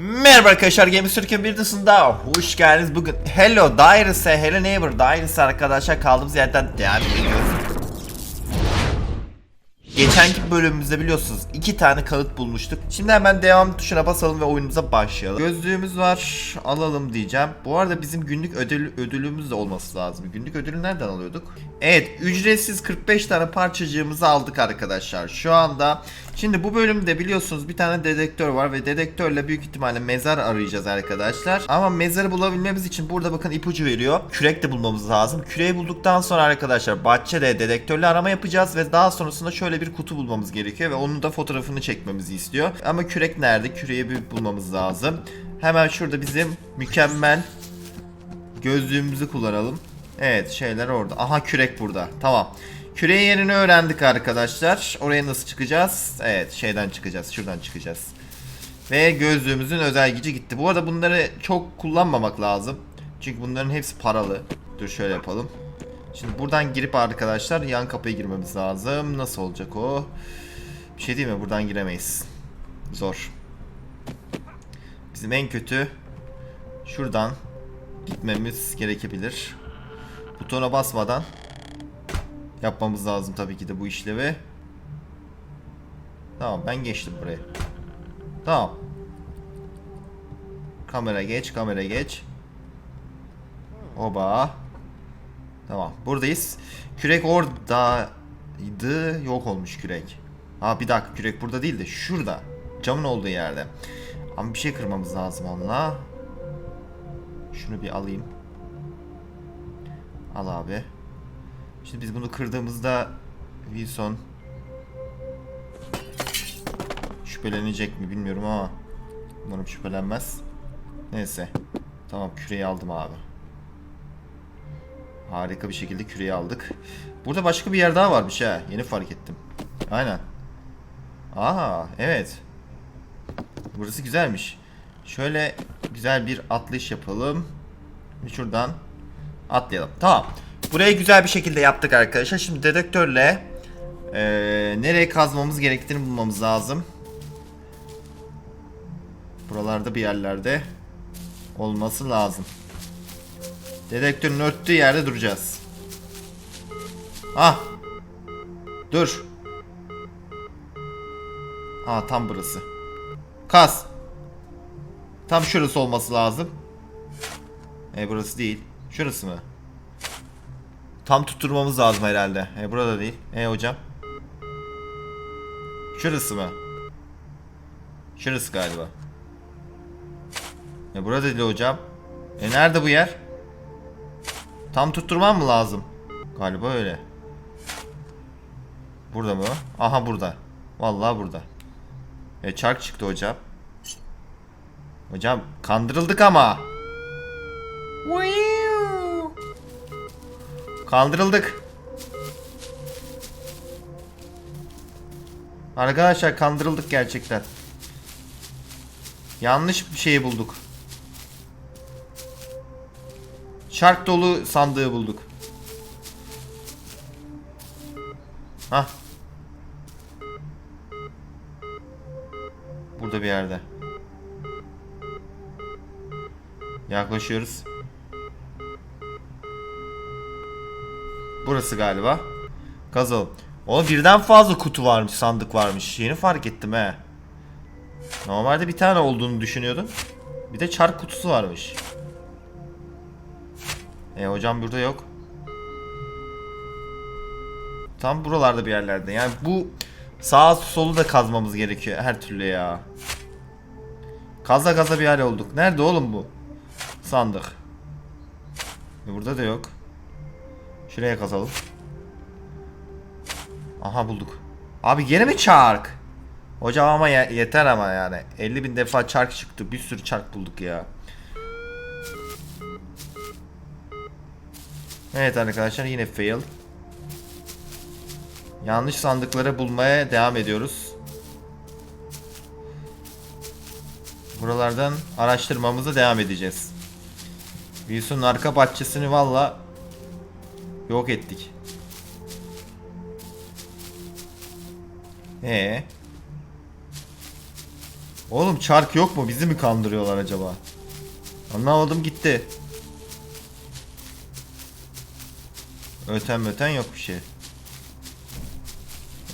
Merhaba arkadaşlar Games Türkiye bir dışında hoş geldiniz. Bugün Hello Daires'e, Hello Neighbor Daires'e arkadaşlar kaldığımız yerden devam ediyoruz. Geçenki bölümümüzde biliyorsunuz iki tane kağıt bulmuştuk. Şimdi hemen devam tuşuna basalım ve oyunumuza başlayalım. Gözlüğümüz var alalım diyeceğim. Bu arada bizim günlük ödül, ödülümüz de olması lazım. Günlük ödülü nereden alıyorduk? Evet ücretsiz 45 tane parçacığımızı aldık arkadaşlar. Şu anda şimdi bu bölümde biliyorsunuz bir tane dedektör var ve dedektörle büyük ihtimalle mezar arayacağız arkadaşlar. Ama mezarı bulabilmemiz için burada bakın ipucu veriyor. Kürek de bulmamız lazım. Küreği bulduktan sonra arkadaşlar bahçede dedektörle arama yapacağız ve daha sonrasında şöyle bir kutu bulmamız gerekiyor ve onun da fotoğrafını çekmemizi istiyor. Ama kürek nerede? Küreği bir bulmamız lazım. Hemen şurada bizim mükemmel gözlüğümüzü kullanalım. Evet şeyler orada. Aha kürek burada. Tamam. Küreğin yerini öğrendik arkadaşlar. Oraya nasıl çıkacağız? Evet şeyden çıkacağız. Şuradan çıkacağız. Ve gözlüğümüzün özel gücü gitti. Bu arada bunları çok kullanmamak lazım. Çünkü bunların hepsi paralı. Dur şöyle yapalım. Şimdi buradan girip arkadaşlar yan kapıya girmemiz lazım. Nasıl olacak o? Bir şey değil mi? Buradan giremeyiz. Zor. Bizim en kötü şuradan gitmemiz gerekebilir. Butona basmadan yapmamız lazım tabii ki de bu işlevi. Tamam ben geçtim buraya. Tamam. Kamera geç, kamera geç. Oba. Tamam buradayız. Kürek oradaydı. Yok olmuş kürek. Ha bir dakika kürek burada değil de şurada. Camın olduğu yerde. Ama bir şey kırmamız lazım onunla. Şunu bir alayım. Al abi. Şimdi biz bunu kırdığımızda Wilson şüphelenecek mi bilmiyorum ama umarım şüphelenmez. Neyse. Tamam küreyi aldım abi. Harika bir şekilde küreyi aldık. Burada başka bir yer daha varmış ha. Yeni fark ettim. Aynen. Aha evet. Burası güzelmiş. Şöyle güzel bir atlış yapalım. Şuradan atlayalım. Tamam. Burayı güzel bir şekilde yaptık arkadaşlar. Şimdi dedektörle eee, nereye kazmamız gerektiğini bulmamız lazım. Buralarda bir yerlerde olması lazım. Dedektörün örttüğü yerde duracağız. Ah. Dur. Aa tam burası. Kaz. Tam şurası olması lazım. E burası değil. Şurası mı? Tam tutturmamız lazım herhalde. E burada değil. E hocam. Şurası mı? Şurası galiba. E burada değil hocam. E nerede bu yer? Tam tutturmam mı lazım? Galiba öyle. Burada mı? Aha burada. Vallahi burada. E çark çıktı hocam. Hocam kandırıldık ama. Kandırıldık. Arkadaşlar kandırıldık gerçekten. Yanlış bir şeyi bulduk. Şark dolu sandığı bulduk. Hah. Burada bir yerde. Yaklaşıyoruz. Burası galiba. Kazalım. O birden fazla kutu varmış, sandık varmış. Yeni fark ettim he. Normalde bir tane olduğunu düşünüyordum. Bir de çark kutusu varmış. E hocam burada yok. Tam buralarda bir yerlerde. Yani bu sağ solu da kazmamız gerekiyor her türlü ya. Kaza kaza bir yer olduk. Nerede oğlum bu? Sandık. E burada da yok. Şuraya kazalım. Aha bulduk. Abi gene mi çark? Hocam ama ye- yeter ama yani. 50 bin defa çark çıktı. Bir sürü çark bulduk ya. Evet arkadaşlar yine fail. Yanlış sandıkları bulmaya devam ediyoruz. Buralardan araştırmamıza devam edeceğiz. Wilson'un arka bahçesini valla yok ettik. Ee. Oğlum çark yok mu? Bizi mi kandırıyorlar acaba? Anlamadım gitti. Öten öten yok bir şey.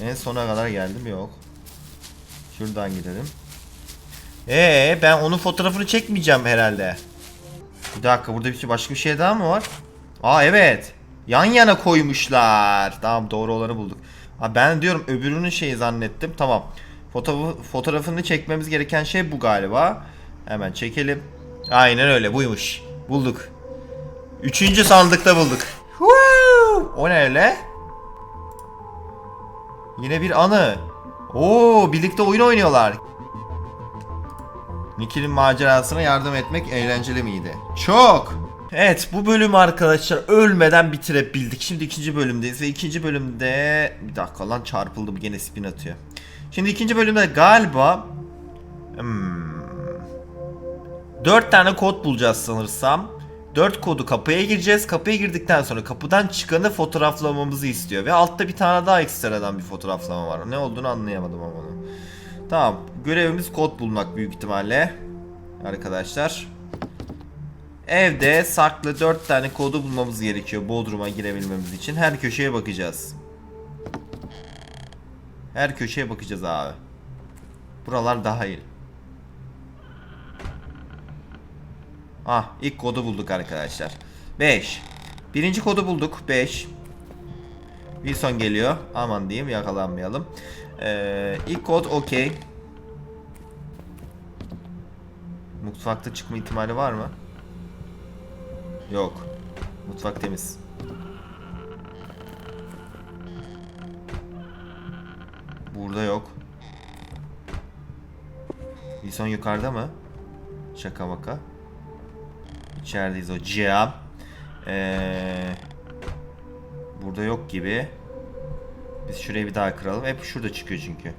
En sona kadar geldim yok. Şuradan gidelim. Ee ben onun fotoğrafını çekmeyeceğim herhalde. Bir dakika burada bir şey başka bir şey daha mı var? Aa evet. Yan yana koymuşlar. Tamam doğru olanı bulduk. Aa, ben diyorum öbürünün şeyi zannettim. Tamam. Foto fotoğrafını çekmemiz gereken şey bu galiba. Hemen çekelim. Aynen öyle buymuş. Bulduk. Üçüncü sandıkta bulduk. Woo! O ne öyle? Yine bir anı. Oo, birlikte oyun oynuyorlar. Nick'in macerasına yardım etmek eğlenceli miydi? Çok. Evet bu bölüm arkadaşlar ölmeden bitirebildik. Şimdi ikinci bölümdeyiz ve ikinci bölümde... Bir dakika lan çarpıldım gene spin atıyor. Şimdi ikinci bölümde galiba... Hmm, 4 tane kod bulacağız sanırsam. 4 kodu kapıya gireceğiz. Kapıya girdikten sonra kapıdan çıkanı fotoğraflamamızı istiyor. Ve altta bir tane daha ekstradan bir fotoğraflama var. Ne olduğunu anlayamadım ama onu. Tamam. Görevimiz kod bulmak büyük ihtimalle. Arkadaşlar. Evde saklı 4 tane kodu bulmamız gerekiyor Bodrum'a girebilmemiz için. Her köşeye bakacağız. Her köşeye bakacağız abi. Buralar dahil. Ah ilk kodu bulduk arkadaşlar. 5. Birinci kodu bulduk. 5. Wilson geliyor. Aman diyeyim yakalanmayalım. Ee, ilk kod okey. Mutfakta çıkma ihtimali var mı? Yok. Mutfak temiz. Burada yok. Wilson yukarıda mı? Şaka maka. İçerideyiz hocam. Ee, burada yok gibi. Biz şurayı bir daha kıralım. Hep şurada çıkıyor çünkü.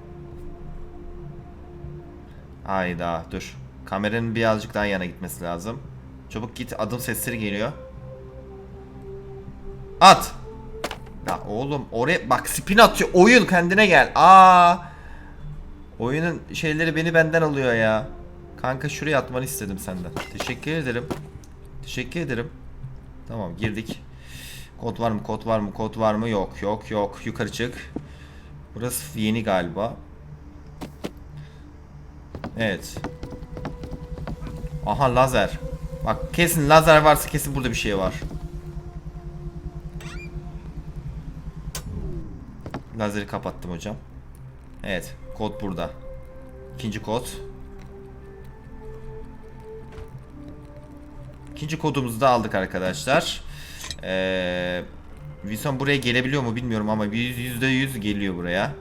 Hayda dur. Kameranın birazcık daha yana gitmesi lazım. Çabuk git adım sesleri geliyor. At. Ya oğlum oraya bak spin atıyor. Oyun kendine gel. Aa. Oyunun şeyleri beni benden alıyor ya. Kanka şuraya atmanı istedim senden. Teşekkür ederim. Teşekkür ederim. Tamam girdik. Kod var mı? Kod var mı? Kod var mı? Yok yok yok. Yukarı çık. Burası yeni galiba. Evet. Aha lazer. Bak kesin lazer varsa kesin burada bir şey var. Lazeri kapattım hocam. Evet. Kod burada. İkinci kod. İkinci kodumuzu da aldık arkadaşlar. Ee, Wilson buraya gelebiliyor mu bilmiyorum ama yüzde yüz geliyor buraya.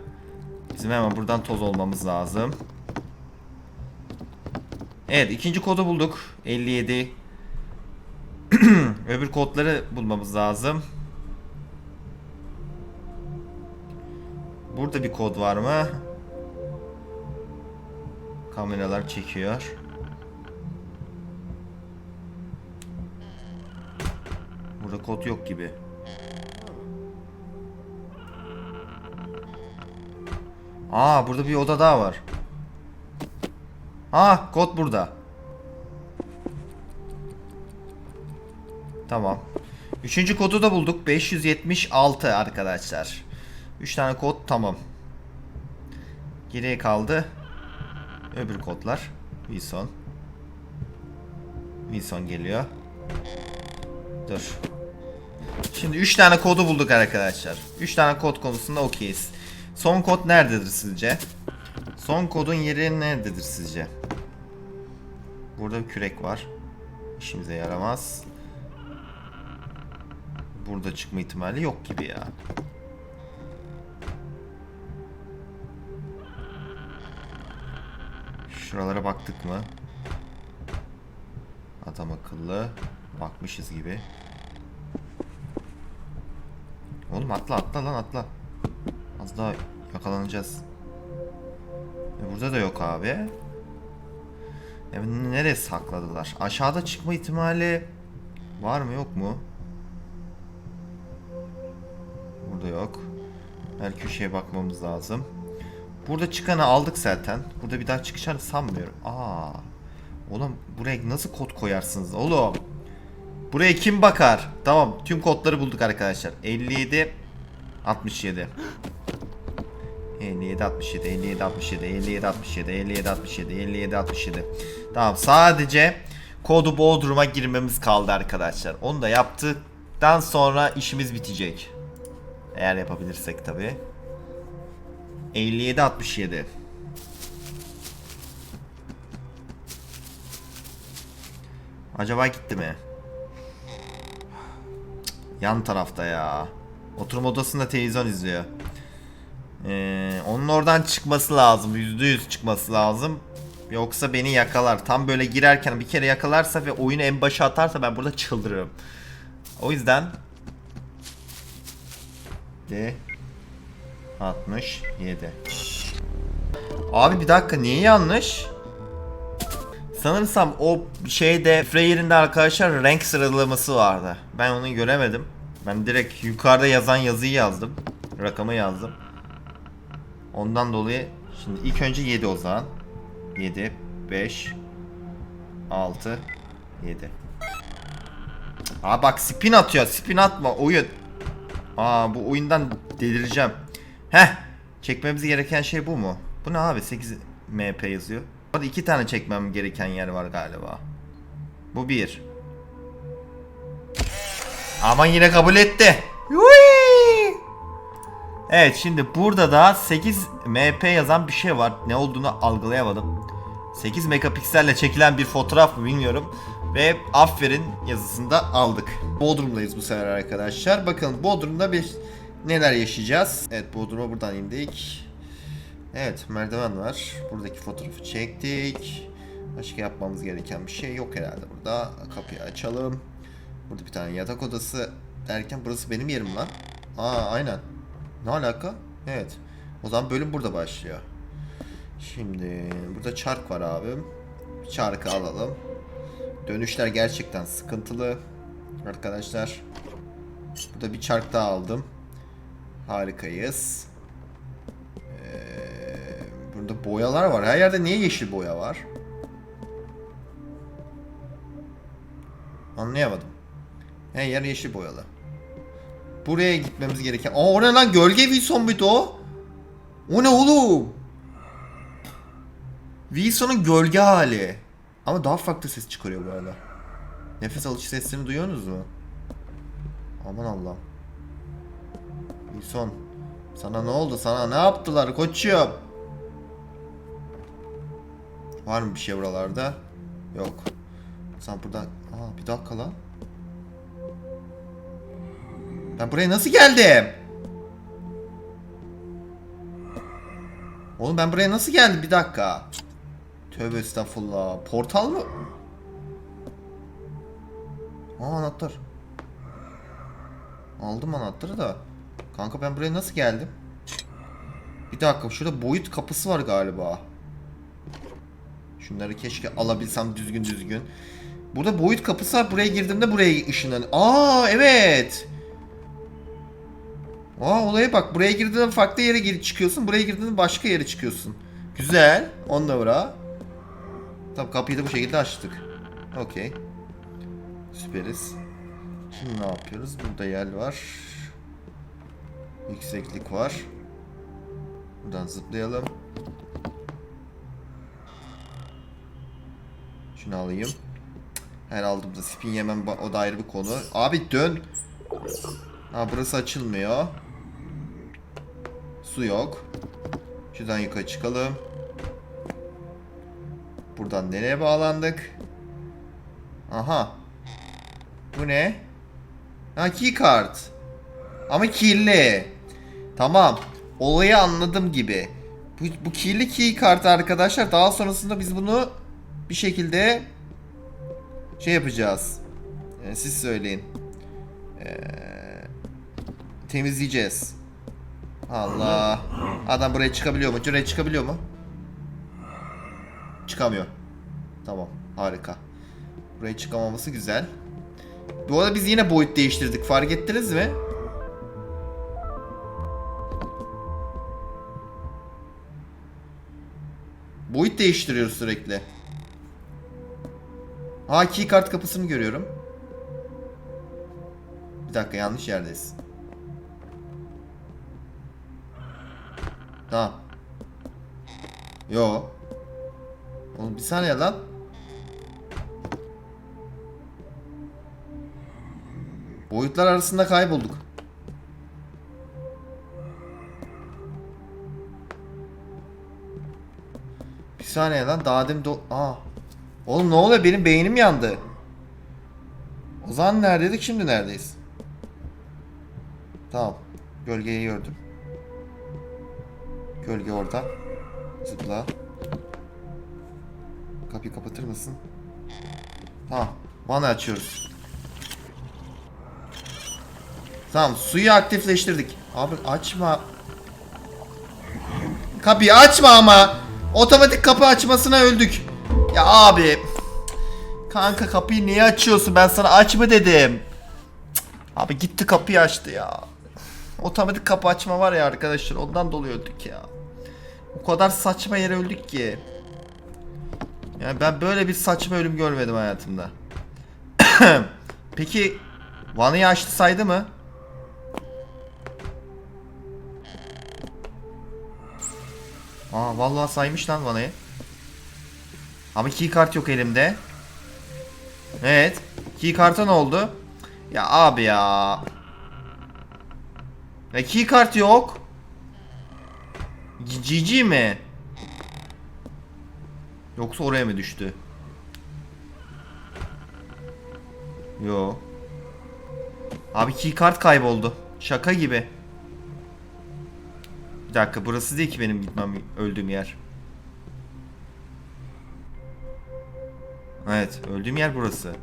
Bizim hemen buradan toz olmamız lazım. Evet ikinci kodu bulduk. 57. Öbür kodları bulmamız lazım. Burada bir kod var mı? Kameralar çekiyor. Burada kod yok gibi. Aa burada bir oda daha var. Aa kod burada. Tamam. Üçüncü kodu da bulduk. 576 arkadaşlar. 3 tane kod tamam. Geriye kaldı. Öbür kodlar. Wilson. Wilson geliyor. Dur. Şimdi 3 tane kodu bulduk arkadaşlar. 3 tane kod konusunda okeyiz. Son kod nerededir sizce? Son kodun yeri nerededir sizce? Burada bir kürek var. İşimize yaramaz. Burada çıkma ihtimali yok gibi ya. Şuralara baktık mı? Adam akıllı. Bakmışız gibi. Oğlum atla atla lan atla. Az daha yakalanacağız. E burada da yok abi. E nereye sakladılar? Aşağıda çıkma ihtimali var mı yok mu? Burada yok. Her köşeye bakmamız lazım. Burada çıkanı aldık zaten. Burada bir daha çıkacağını sanmıyorum. Aa. Oğlum buraya nasıl kod koyarsınız oğlum? Buraya kim bakar? Tamam tüm kodları bulduk arkadaşlar. 57 67 57 67 57 67 57 67 57 67 57 67 Tamam sadece kodu Bodrum'a girmemiz kaldı arkadaşlar. Onu da yaptıktan sonra işimiz bitecek. Eğer yapabilirsek tabi. 57 67 Acaba gitti mi? Yan tarafta ya. Oturma odasında televizyon izliyor. Ee, onun oradan çıkması lazım. Yüzde yüz çıkması lazım. Yoksa beni yakalar. Tam böyle girerken bir kere yakalarsa ve oyunu en başa atarsa ben burada çıldırırım. O yüzden de 67. Abi bir dakika niye yanlış? Sanırsam o şeyde Freyer'in de arkadaşlar renk sıralaması vardı. Ben onu göremedim. Ben direkt yukarıda yazan yazıyı yazdım. Rakamı yazdım. Ondan dolayı şimdi ilk önce 7 o zaman. 7 5 6 7 Aa bak spin atıyor. Spin atma oyun. Aa bu oyundan delireceğim. Heh. Çekmemiz gereken şey bu mu? Bu ne abi? 8 MP yazıyor. Orada iki tane çekmem gereken yer var galiba. Bu bir. Ama yine kabul etti. Yui! Evet şimdi burada da 8 MP yazan bir şey var. Ne olduğunu algılayamadım. 8 megapikselle çekilen bir fotoğraf mı bilmiyorum. Ve aferin yazısını da aldık. Bodrum'dayız bu sefer arkadaşlar. Bakın Bodrum'da bir neler yaşayacağız. Evet Bodrum'a buradan indik. Evet merdiven var. Buradaki fotoğrafı çektik. Başka yapmamız gereken bir şey yok herhalde burada. Kapıyı açalım. Burada bir tane yatak odası derken burası benim yerim lan. Aa aynen. Ne alaka? Evet. O zaman bölüm burada başlıyor. Şimdi burada çark var abim. Çarkı alalım. Dönüşler gerçekten sıkıntılı. Arkadaşlar. Burada bir çark daha aldım. Harikayız. Ee, burada boyalar var. Her yerde niye yeşil boya var? Anlayamadım. Her yer yeşil boyalı. Buraya gitmemiz gereken... Aa o ne lan? Gölge Wilson muydu o? O ne oğlum? Wilson'un gölge hali. Ama daha farklı ses çıkarıyor bu arada. Nefes alış seslerini duyuyorsunuz mu? Aman Allah'ım. Wilson. Sana ne oldu? Sana ne yaptılar koçum? Var mı bir şey buralarda? Yok. Sen burada... Aa bir dakika lan. Ben buraya nasıl geldim? Oğlum ben buraya nasıl geldim? Bir dakika. Tövbe estağfurullah. Portal mı? Aa anahtar. Aldım anahtarı da. Kanka ben buraya nasıl geldim? Bir dakika şurada boyut kapısı var galiba. Şunları keşke alabilsem düzgün düzgün. Burada boyut kapısı var. Buraya girdiğimde buraya ışınlan. Aa evet. Aa olaya bak. Buraya girdiğinde farklı yere geri çıkıyorsun. Buraya girdiğinde başka yere çıkıyorsun. Güzel. On numara. Tamam kapıyı da bu şekilde açtık. Okey. Süperiz. Şimdi ne yapıyoruz? Burada yer var. Yükseklik var. Buradan zıplayalım. Şunu alayım. Her aldığımda spin yemem o da ayrı bir konu. Abi dön. Ha burası açılmıyor. Su yok. Şuradan yukarı çıkalım. Buradan nereye bağlandık? Aha. Bu ne? Ha keycard. Ama kirli. Tamam. Olayı anladım gibi. Bu, bu kirli keycard arkadaşlar. Daha sonrasında biz bunu bir şekilde şey yapacağız. Ee, siz söyleyin. Ee, temizleyeceğiz. Allah. Adam buraya çıkabiliyor mu? Buraya çıkabiliyor mu? Çıkamıyor. Tamam. Harika. Buraya çıkamaması güzel. Bu arada biz yine boyut değiştirdik. Fark ettiniz mi? boyut değiştiriyoruz sürekli. Ha key kart kapısını görüyorum. Bir dakika yanlış yerdeyiz. Tamam. Yo. Oğlum bir saniye lan. Boyutlar arasında kaybolduk. Bir saniye lan daha demin do... Aa. Oğlum ne oluyor benim beynim yandı. O zaman neredeydik şimdi neredeyiz? Tamam. Gölgeyi gördüm. Gölge orada. Zıpla. Kapıyı kapatır mısın? Tamam. Vana açıyoruz. Tamam suyu aktifleştirdik. Abi açma. Kapıyı açma ama. Otomatik kapı açmasına öldük. Ya abi. Kanka kapıyı niye açıyorsun? Ben sana aç mı dedim. Abi gitti kapıyı açtı ya. Otomatik kapı açma var ya arkadaşlar ondan dolayı öldük ya. O kadar saçma yere öldük ki. Yani ben böyle bir saçma ölüm görmedim hayatımda. Peki Van'ı açtı saydı mı? Aa vallahi saymış lan Van'ı. Ama kart yok elimde. Evet. Karta ne oldu? Ya abi ya. Ya kart yok. GG mi? Yoksa oraya mı düştü? Yo. Abi key kart kayboldu. Şaka gibi. Bir dakika burası değil ki benim gitmem öldüğüm yer. Evet öldüğüm yer burası.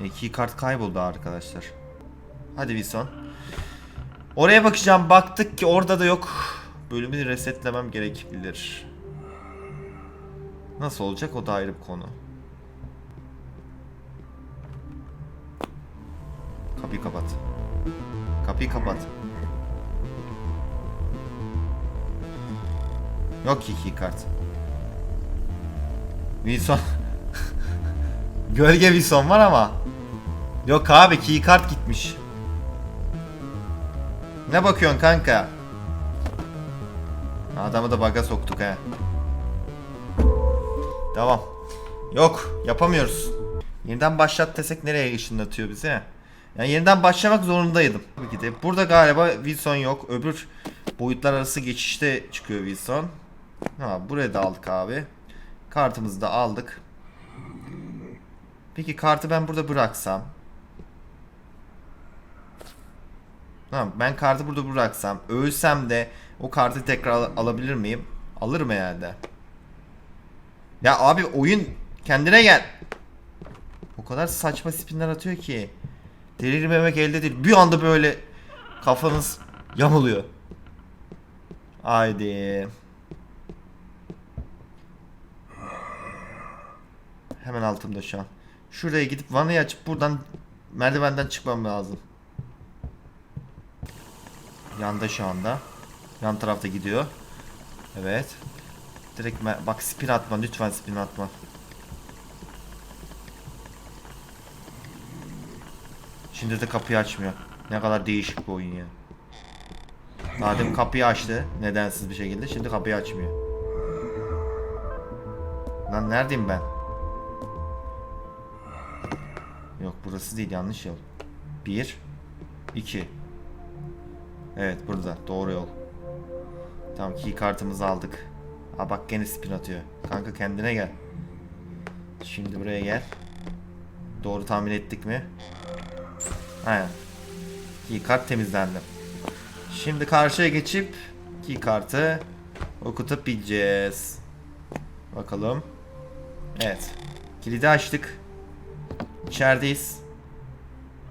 E, key kart kayboldu arkadaşlar. Hadi Wilson. Oraya bakacağım. Baktık ki orada da yok. Bölümü resetlemem gerekebilir. Nasıl olacak o da ayrı bir konu. Kapıyı kapat. Kapıyı kapat. Yok ki key kart. Wilson. Gölge Wilson var ama. Yok abi key kart gitmiş. Ne bakıyorsun kanka? Adamı da baga soktuk he. Devam. Yok yapamıyoruz. Yeniden başlat desek nereye ışınlatıyor bizi? Yani yeniden başlamak zorundaydım. Tabii de. Burada galiba Wilson yok. Öbür boyutlar arası geçişte çıkıyor Wilson. Ha buraya da aldık abi. Kartımızı da aldık. Peki kartı ben burada bıraksam. Tamam ben kartı burada bıraksam. Ölsem de o kartı tekrar al- alabilir miyim? Alırım herhalde. Ya abi oyun kendine gel. O kadar saçma spinler atıyor ki. Delirmemek elde değil. Bir anda böyle kafanız yamuluyor. Haydi. Hemen altımda şu an. Şuraya gidip vanayı açıp buradan merdivenden çıkmam lazım. Yanda şu anda. Yan tarafta gidiyor. Evet. Direkt bak spin atma lütfen spin atma. Şimdi de kapıyı açmıyor. Ne kadar değişik bir oyun ya. Madem kapıyı açtı nedensiz bir şekilde şimdi kapıyı açmıyor. Lan neredeyim ben? Yok burası değil yanlış yol. Bir, iki. Evet burada doğru yol. Tamam key kartımızı aldık. Ha bak gene spin atıyor. Kanka kendine gel. Şimdi buraya gel. Doğru tahmin ettik mi? Aynen. Key kart temizlendi. Şimdi karşıya geçip key kartı okutup bileceğiz. Bakalım. Evet. Kilidi açtık. İçerideyiz.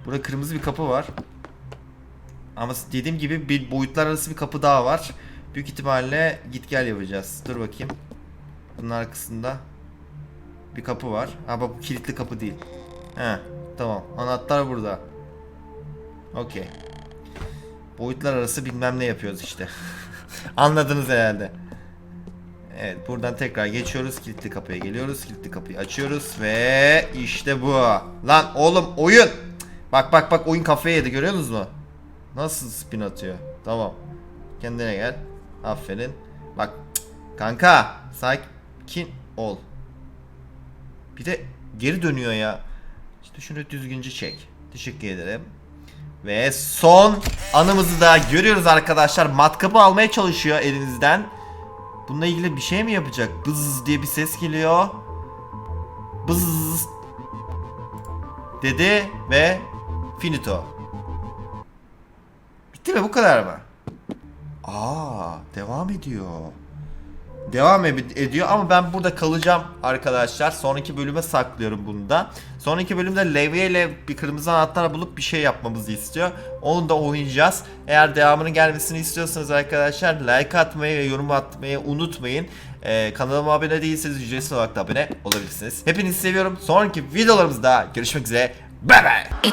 Burada kırmızı bir kapı var. Ama dediğim gibi bir boyutlar arası bir kapı daha var. Büyük ihtimalle git gel yapacağız. Dur bakayım. Bunun arkasında bir kapı var. Ha bak bu kilitli kapı değil. He tamam. Anahtar burada. Okey. Boyutlar arası bilmem ne yapıyoruz işte. Anladınız herhalde. Evet buradan tekrar geçiyoruz. Kilitli kapıya geliyoruz. Kilitli kapıyı açıyoruz ve işte bu. Lan oğlum oyun. Bak bak bak oyun kafaya yedi görüyorsunuz mu? Nasıl spin atıyor? Tamam. Kendine gel. Aferin. Bak kanka sakin ol. Bir de geri dönüyor ya. İşte şunu düzgünce çek. Teşekkür ederim. Ve son anımızı da görüyoruz arkadaşlar. Matkapı almaya çalışıyor elinizden. Bununla ilgili bir şey mi yapacak? Bız diye bir ses geliyor. Bız dedi ve finito. Mi bu kadar mı? Aa, devam ediyor. Devam ed- ediyor ama ben burada kalacağım arkadaşlar. Sonraki bölüme saklıyorum bunu da. Sonraki bölümde Levye ile bir kırmızı anahtar bulup bir şey yapmamızı istiyor. Onu da oynayacağız. Eğer devamının gelmesini istiyorsanız arkadaşlar like atmayı ve yorum atmayı unutmayın. Ee, kanalıma abone değilseniz ücretsiz olarak da abone olabilirsiniz. Hepinizi seviyorum. Sonraki videolarımızda görüşmek üzere. Bye bye.